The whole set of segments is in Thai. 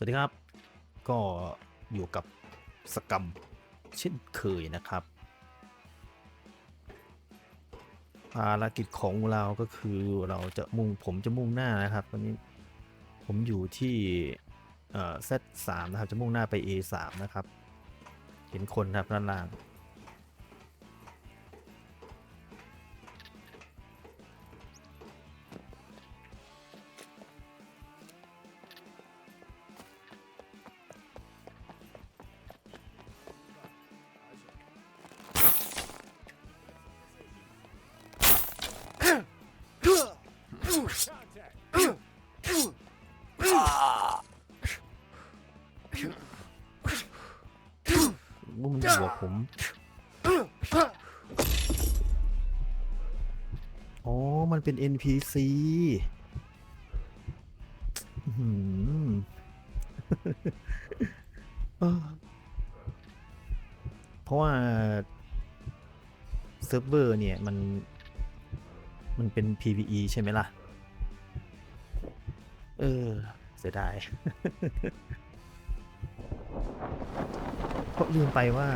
สวัสดีครับ ก็อยู่กับสกรรมเช่นเคยนะครับ ภารกิจของเราก็คือเราจะมุ่งผมจะมุ่งหน้านะครับตอนนี้ผมอยู่ที่เอ่อ Z3 นะครับจะมุ่งหน้าไป A3 นะครับ เห็นคนครับด้านล่าง มันเป็น NPC เพราะว่าเซิร์ฟเวอร์เนี่ยมัน มันเป็น PVE ใช่ไหมล่ะ เออ เสียดายเพราะลืมไปว่า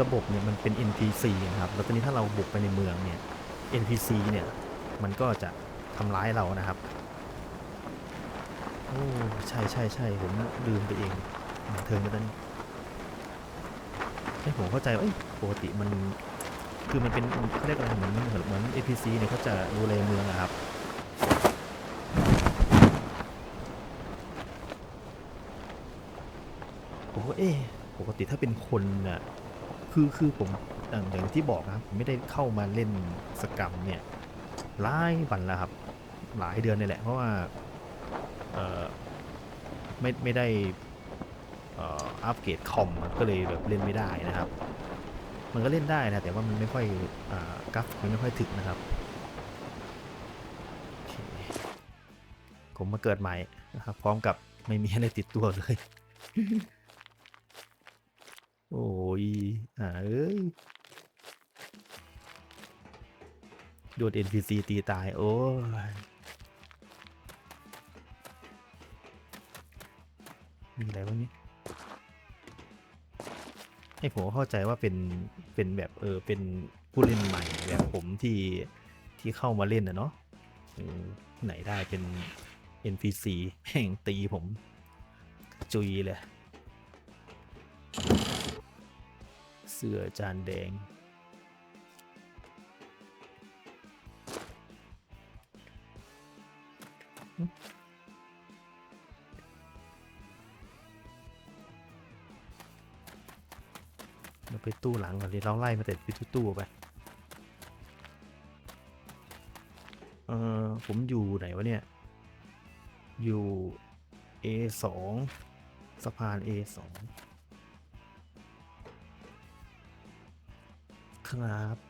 ระบบเนี่ยมันเป็น NPC นะครับ แล้วตอนนี้ถ้าเราบุกไปในเมืองเนี่ย NPC เนี่ย มันก็จะทำร้ายเรานะครับ โอ้ ใช่ใช่ใช่ผมลืมไปเองอ่าเทิร์นไปแล้วนี่ให้ผมเข้าใจว่าเอ้ปกติมัน คือมันเป็นเขาเรียกอะไรเหมือนเหมือนเหมือน NPC เนี่ยเขาจะดูแลเมืองอะครับผมก็เอ๊ปกติถ้าเป็นคนน่ะคือคือผม อย่างที่บอกนะครับผมไม่ได้เข้ามาเล่นสกรรมเนี่ยหลายวันแล้วครับ หลายเดือนนี่แหละ เพราะว่าเออไม่ไม่ได้อัปเกรดคอมก็เลยแบบเล่นไม่ได้นะครับ มันก็เล่นได้นะแต่ว่ามันไม่ค่อยอกราฟมันไม่ค่อยถึกนะครับผมมาเกิดใหม่นะครับ พร้อมกับไม่มีอะไรติดตัวเลย โอ้ยอ่าเอ้ย โดน NPC ตีตาย โอ้ยมีอะไรวะเนี่ให้ผมเข้าใจว่าเป็นเป็นแบบเออเป็นผู้เล่นใหม่แบบผมที่ที่เข้ามาเล่นนะเนาะไหนได้เป็น NPC แห่งตีผม จุยเลย เสื้อจานแดง เราไปตู้หลังก่อนดิเราไล่มาแต่ไปที่ตู้ไป เออผมอยู่ไหนวะเนี่ย อยู่ A สองสะพาน A สองครับ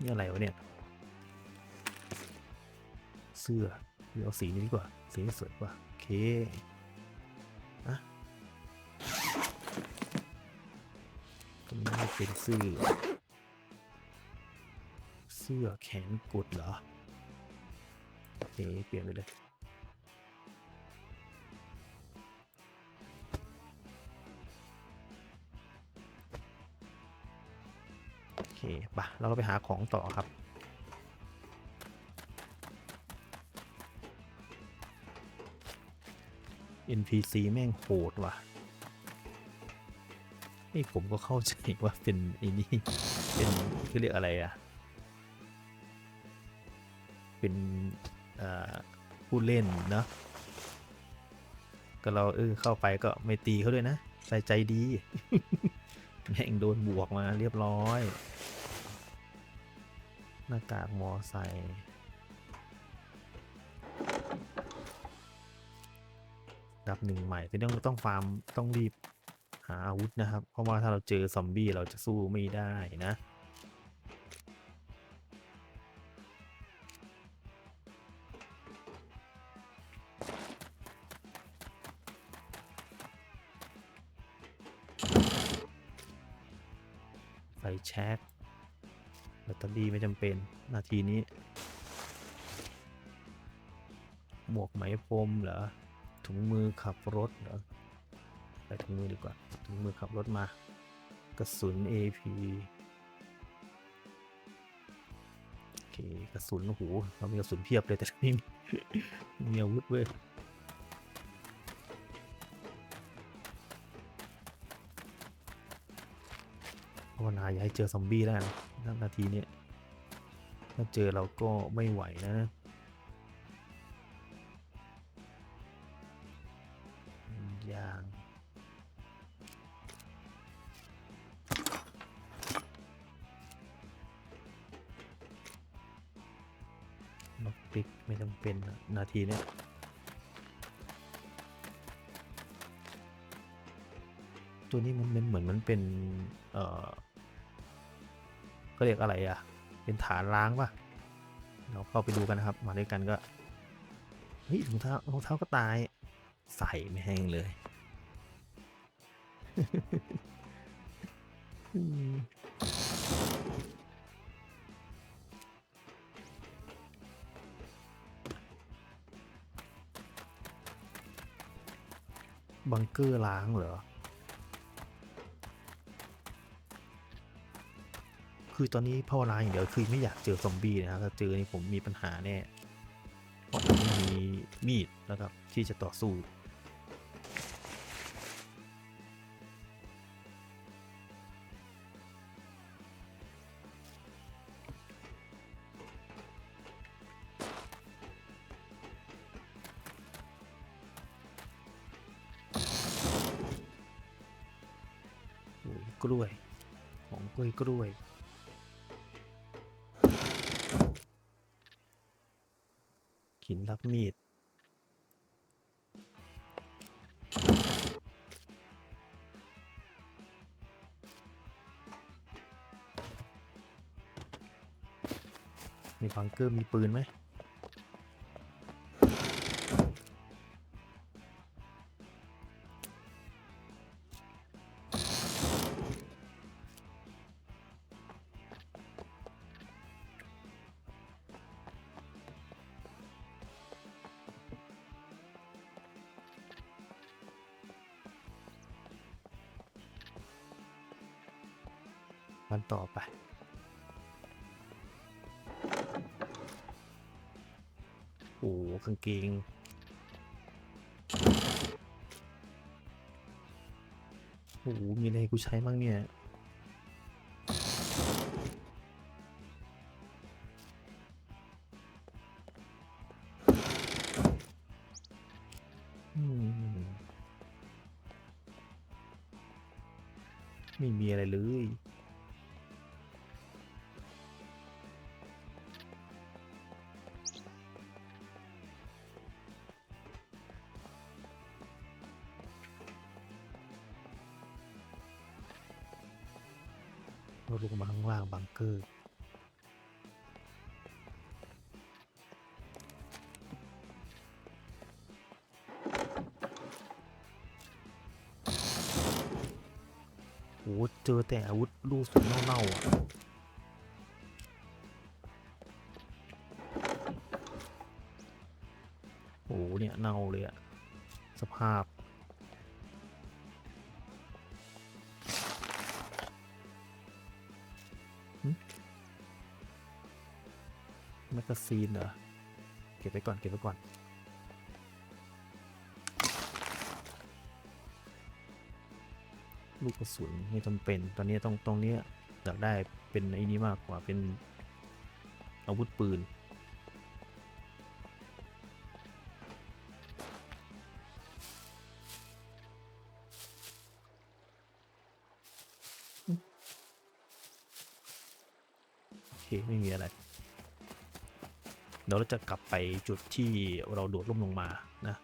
นี่อะไรวะเนี่ย เสื้อหรือเอาสีนี้ดีกว่า สีนี้สวยกว่า โอเคอะตรงนี้เป็นเสื้อ เสื้อแขนกุดเหรอโอเคเปลี่ยนไปเลย ปะเราไปหาของต่อครับ NPC แม่งโหดว่ะ นี่ผมก็เข้าใจว่าเป็นไอ้นี่เป็นคือเรียกอะไรอะเป็นผู้เล่นเนอะก็เราเออเข้าไปก็ไม่ตีเขาด้วยนะ ใส่ใจดี แม่งโดนบวกมาเรียบร้อย หน้ากากมอไซค์ดับหนึ่งใหม่ที่ต้องต้องฟาร์มต้องรีบหาอาวุธนะครับ เพราะว่าถ้าเราเจอซอมบี้เราจะสู้ไม่ได้นะ นาทีนี้ หมวกไหมพรมเหรอ ถุงมือขับรถเหรอใส่ถุงมือดีกว่า ถุงมือขับรถมา กระสุน AP โอเค กระสุน โอ้โห เรามีกระสุนเพียบเลยแต่ไม่มีมีอาวุธเว้ยภาวนาอย่าให้เจอซอมบี้แล้วกันนาทีนี้ ถ้าเจอเราก็ไม่ไหวนะยางล็อกปิกไม่จำเป็นนาทีเนี้ยตัวนี้มันเหมือนมันเป็น เอ่อก็เรียกอะไรอะ เป็นฐานล้างป่ะ เราเข้าไปดูกันนะครับ มาด้วยกันก็ เฮ้ยรองเท้ารองเท้าก็ตาย ใส่ไม่แห้งเลยบังเกอร์ล้างเหรอ คือตอนนี้ภาวนาอย่างเดียวคือไม่อยากเจอซอมบี้นะครับถ้าเจอนี่ผมมีปัญหาแน่เพราะผมไม่มีมีดแล้วครับที่จะต่อสู้โอ้ยกล้วย ของกล้วยกล้วย รับมีด มีฟังเกอร์มีปืนไหม โอ้หกางเกงโอ้มีอะไรกูใช้บ้างเนี่ยางล่างบังเกอร์โอ้เจอแต่อาวุธลูกสุดเน่าๆอะโอ้เนี่ยเน่าเลยอะสภาพ ซีนเหรอ เก็บไปก่อน เก็บไปก่อน ลูกกระสุนไม่จำเป็น ตอนนี้ต้องตรงเนี้ยอยากได้เป็นไอ้นี้มากกว่าเป็นอาวุธปืน โอเค ไม่มีอะไร เดี๋ยวเราจะกลับไปจุดที่เราโดดร่มลงมานะ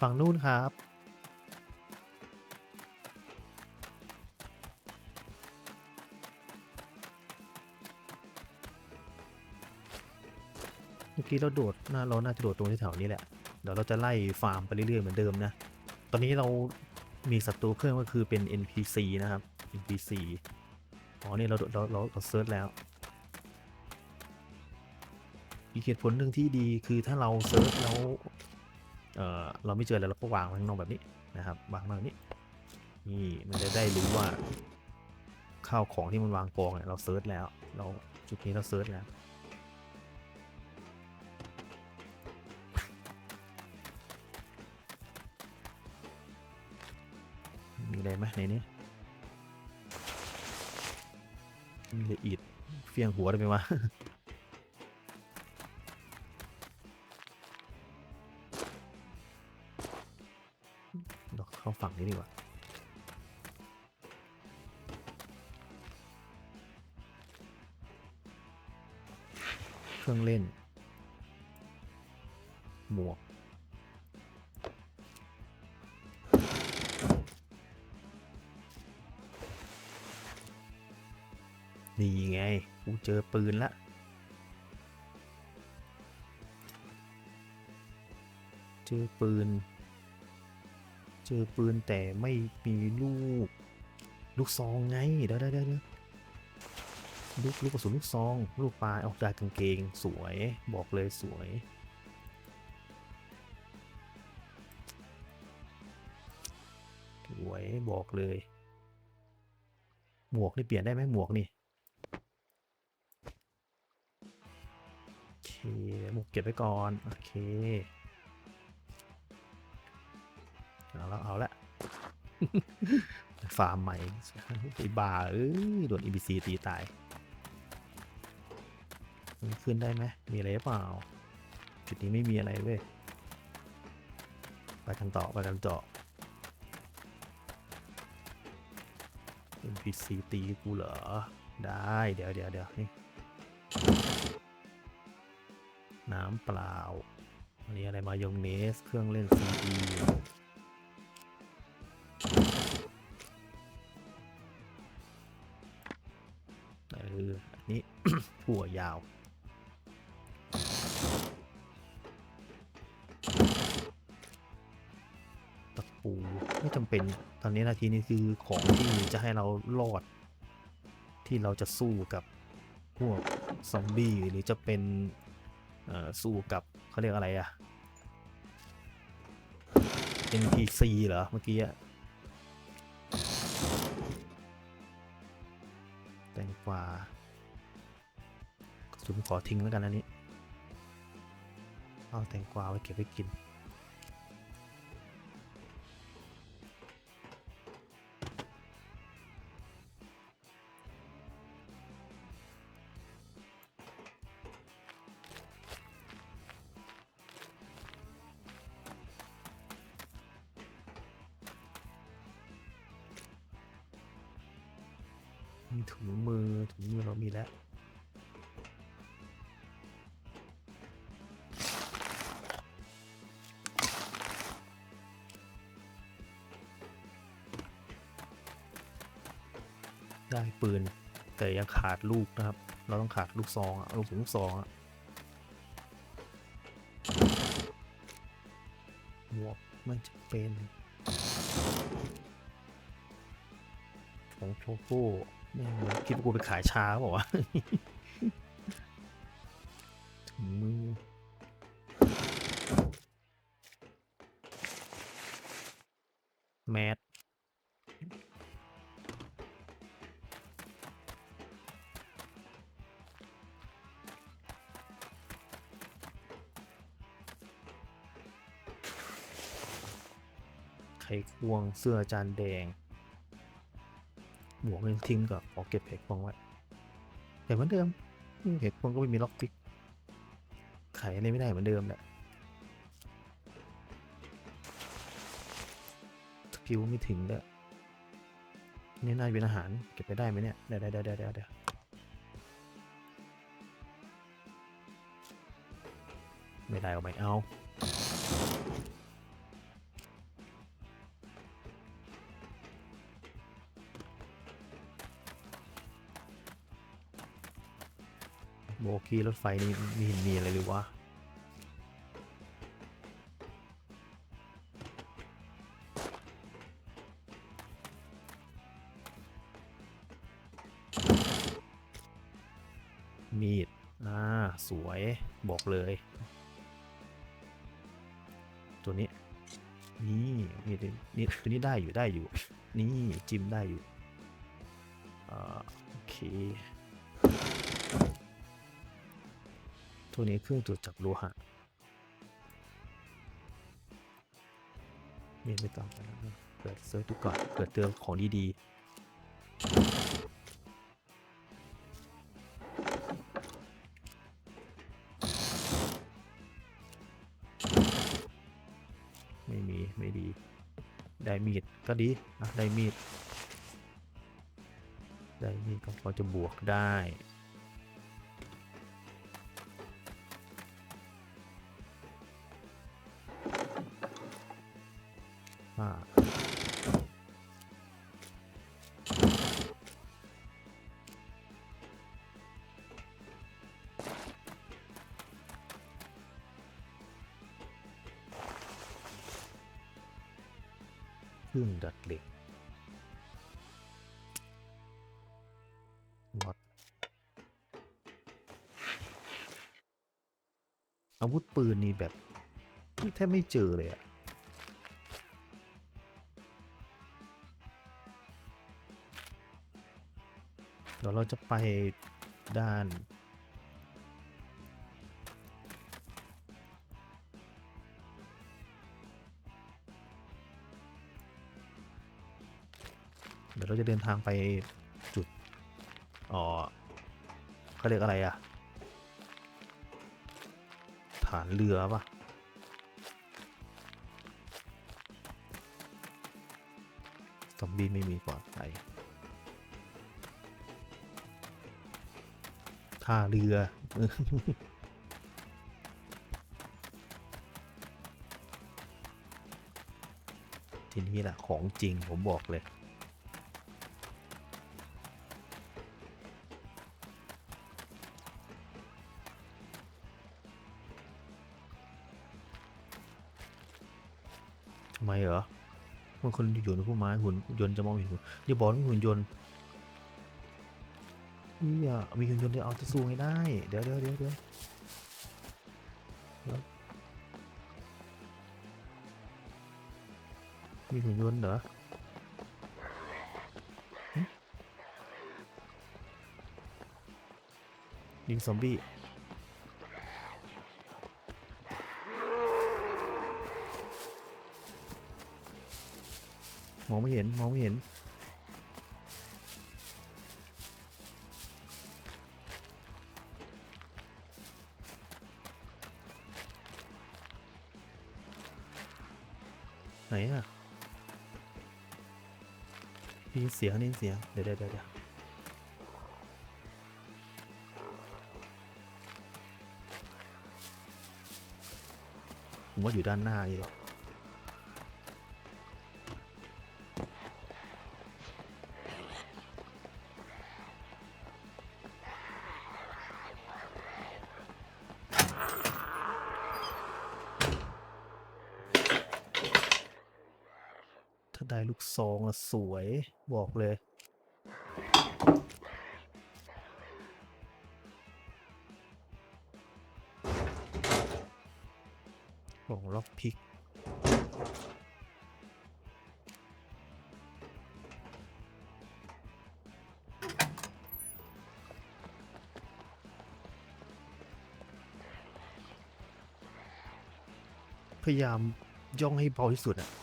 ฝั่งนู้นครับ กี้เราโดดน่าเราน่าจะโดดตรงแถวนี้แหละ เดี๋ยวเราจะไล่ฟาร์มไปเรื่อยๆเหมือนเดิมนะ ตอนนี้เรามีศัตรูเพิ่มก็คือเป็น NPC นะครับ NPC อ๋อนี่เราเราเราเราเซิร์ชแล้ว อีกเหตุผลหนึ่งที่ดีคือถ้าเราเซิร์ชแล้วเอ่อเราไม่เจอแล้วเราก็วางไว้ข้างนอกแบบนี้นะครับวางมาแบบนี้นี่มันจะได้รู้ว่าข้าวของที่มันวางกองเนี่ยเราเซิร์ชแล้ว เราจุดนี้เราเซิร์ชแล้ว อะไรไหมในนี้มีละเอีดเฟียงหัวได้ไหมวะเราเข้าฝั่งนี้ดีกว่าเครื่องเล่น หมวก นี่ไง กูเจอปืนละ เจอปืน เจอปืนแต่ไม่มีลูก ลูกซองไง เดี๋ยวเดี๋ยวเดี๋ยวเดี๋ยวลูกลูกกระสุนลูกซอง ลูกปลายเอาได้กางเกงสวย บอกเลยสวย สวยบอกเลย หมวกนี่เปลี่ยนได้ไหมหมวกนี่ คหมวกเก็บไว้ก่อน โอเค เอาละเอาละฟาร์มใหม่ไอ้บาเอ้ยโดน EBC ตีตายมันขึ้นได้ไหมมีอะไรเปล่า จุดนี้ไม่มีอะไรเว้ย ไปกันต่อ ไปกันต่อ NPC ตีกูเหรอ ได้ เดี๋ยวเดี๋ยวเดี๋ยว น้ำเปล่า อันนี้อะไรมายองเนส เครื่องเล่น CD เอออันนี้ถั่วยาวตะปูไม่จำเป็นตอนนี้นาทีนี้คือของที่จะให้เรารอด ที่เราจะสู้กับพวกซอมบี้หรือจะเป็น สู้กับเขาเรียกอะไรอะ NPC เหรอ เมื่อกี้อะแตงกวาสุนขอทิ้งแล้วกันอันนี้ เอาแตงกวาไว้เก็บไว้กิน ปืน แต่ยังขาดลูกนะครับ เราต้องขาดลูกซองอะลูกถึงลูกซองอะหมวกไม่จะเป็นของโชโก้แม่งมันคิดว่ากูไปขายชาบอกว่าวะถุงมือ วงเสื้ออาจานแดงหมวกยังทิ้งก็ขออกเก็บเหกควงไว้แต่เหมือนเดิมเหกควงก็ไม่มีล็อกปิกไขอะไรไม่ได้เหมือนเดิมแหละสกิลไม่ถึงด้วยนี่น่าเป็นอาหารเก็บไปได้ไหมเนี่ยเดี๋ยวเดี๋ยวเดี๋ยวเดี๋ยวเดี๋ยวไม่ได้ก็ไม่เอา กี้รถไฟนี่มีมีอะไรหรือวะมีดอ่าสวยบอกเลย ตัวนี้ นี่มีดนี่ตัวนี้ได้อยู่ได้อยู่ นี่ จิ้มได้อยู่อ่าโอเค ตัวนี้เครื่องตรวจจับโลหะนี่ไม่ต้องไปแล้วเปิดเซิร์ชดูก่อนเปิดเตือนของดีๆ ไม่มีไม่ดี ได้มีดก็ดีอะได้มีด ได้มีดก็พอจะบวกได้ เครื่งดัดเหล็กอตอาวุธปืนนี่แบบแทบไม่เจอเลยอะเดี๋ยวเราจะไปด้าน เราจะเดินทางไปจุดอ๋อเขาเรียกอะไรอะฐานเรือปะซอมบี้ไม่มีปลอดภัยท่าเรือทีนี้แหละของจริงผมบอกเลย มันคนอยู่ในผู้ไม้หุ่นยนต์จะมองเห็นหุ่นอย่าบอกว่ามีหุ่นยนต์นี่อะมีหุ่นยนต์เดี๋ยวเอาจะสู้ให้ได้ เดี๋ยวเดี๋ยวเดี๋ยวเดี๋ยวมีหุ่นยนต์เหรอยิงซอมบี้ มองไม่เห็น มองไม่เห็น ไหนอะได้ยินเสียงได้ยินเสียงเดะเดี๋ยวเดี๋ยวเดี๋ยวผมว่าอยู่ด้านหน้านี่หรอก สวยบอกเลย ของล็อกพิก พยายามย่องให้เบาที่สุดอะ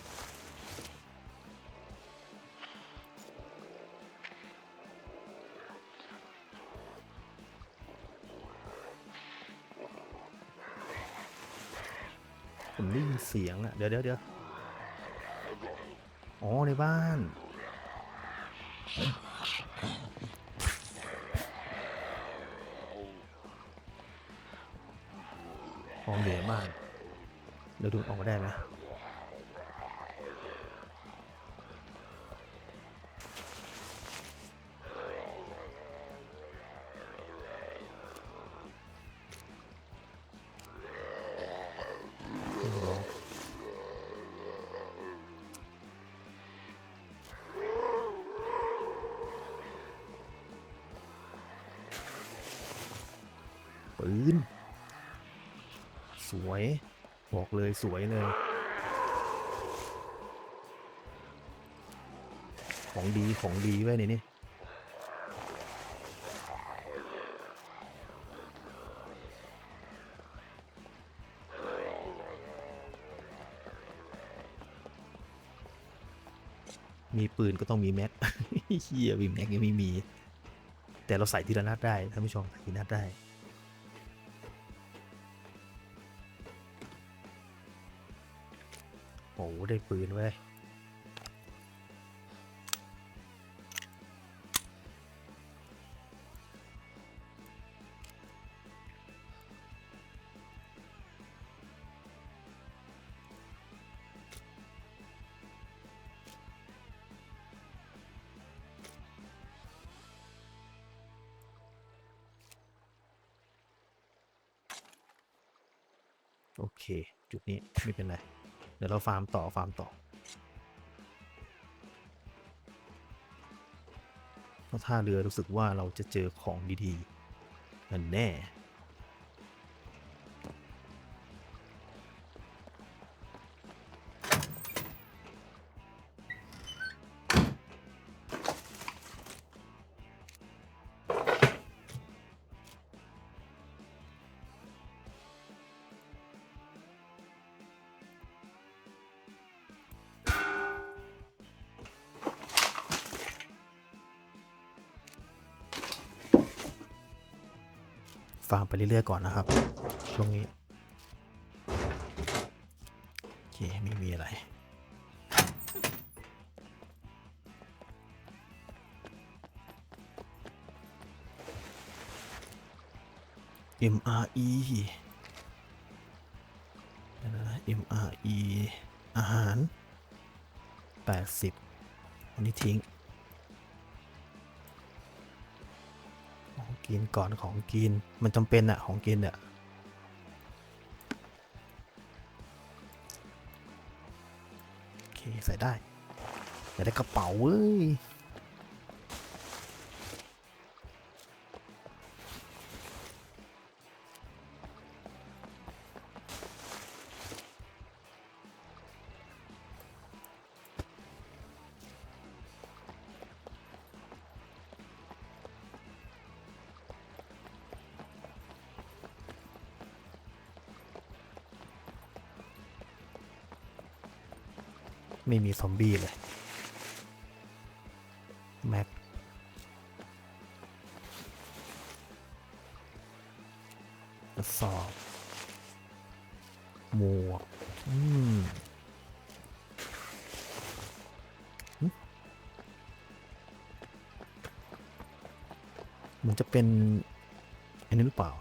เสียงอะเดี๋ยวเดี๋ยวเดี๋ยวอ๋อในบ้าน ห้องเหนือบ้าน เดี๋ยวดูออกมาได้ไหม เลยสวยเลย ของดีของดีไว้ยในนี่มีปืนก็ต้องมีแม็กเฮียมีแม็กยังไม่มี แต่เราใส่ทีละนัดได้ท่านผู้ชมใส่ทีละนัดได้ อ้โหได้ปืนเว้ยโอเค จุดนี้ไม่เป็นไร เดี๋ยวเราฟาร์มต่อฟาร์มต่อเพราะท่าเรือรู้สึกว่าเราจะเจอของดีๆนั่นแน่ ฟาร์มไปเรื่อยๆก่อนนะครับ ช่วงนี้ โอเค ไม่มีอะไร MRE เดี๋ยวนะ MRE อาหาร 80 อันนี้ทิ้ง กินก่อนของกิน มันจำเป็นอะของกินอะโอเคใส่ได้ใส่ได้กระเป๋าเว้ย ไม่มีซอมบี้เลย แม็กกระสอบหมวกอืมมันจะเป็น อันนี้หรือเปล่า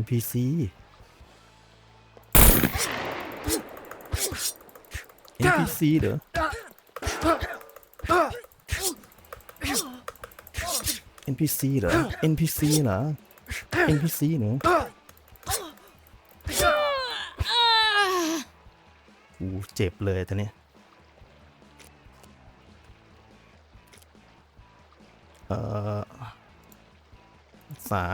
NPC NPC เหรอ NPC เหรอ NPC เหรอ NPC เหรอกูเจ็บเลยตอนนี้เอ่อรักษา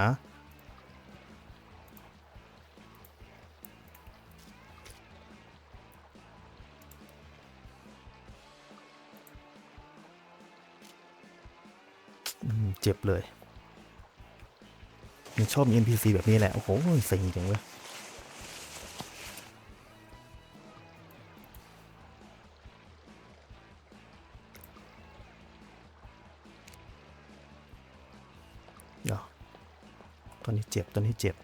เจ็บเลยมันชอบมี NPC แบบนี้แหละ โอ้โหเซ็งจังเว้ยเดี๋ยวตอนนี้เจ็บ ตอนนี้เจ็บ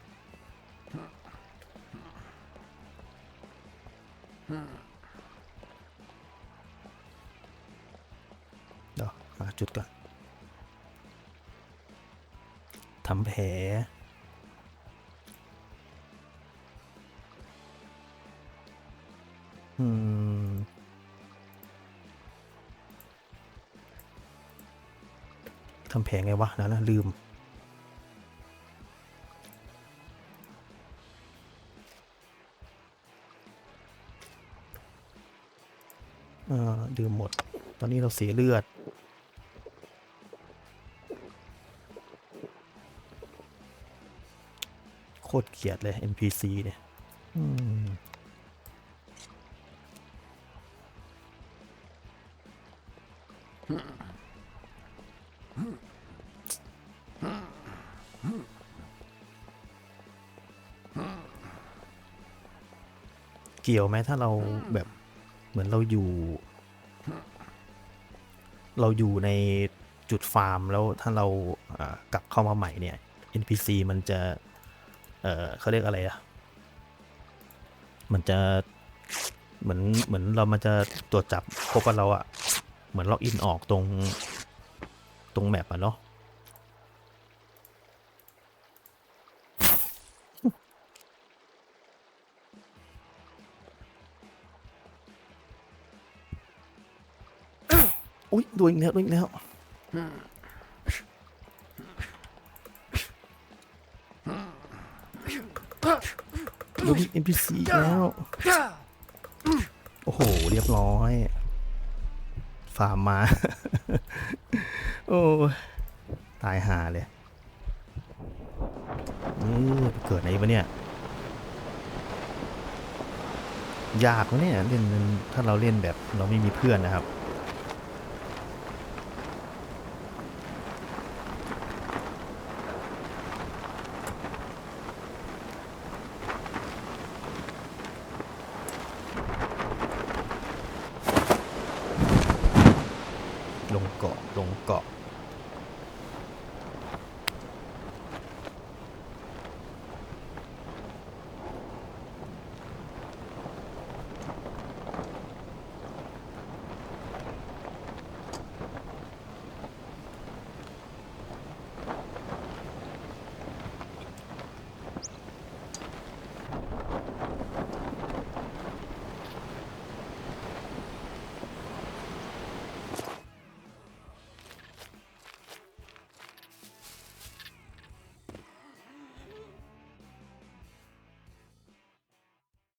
ผลไงวะนั่นนะลืม เอ่อดื่มหมด ตอนนี้เราเสียเลือดโคตรเกลียดเลย NPC เนี่ย อืม กี่ยวไหมถ้าเราแบบเหมือนเราอยู่ เราอยู่ในจุดฟาร์มแล้วถ้าเราอ่ากลับเข้ามาใหม่เนี่ย NPC มันจะ เออเขาเรียกอะไรอะมันจะเหมือนเหมือนเรามันจะตรวจจับพบว่าเราอะเหมือนล็อกอินออกตรงตรงแมปอะเนาะ ดูอีกแล้วดูอีกแล้วโดน NPC อีกแล้ว โอ้โห เรียบร้อยฟาร์มมา โอ้ตายหาเลยเออเกิดไหนวะเนี่ย ยากนะเนี่ยเล่นถ้าเราเล่นแบบเราไม่มีเพื่อนนะครับ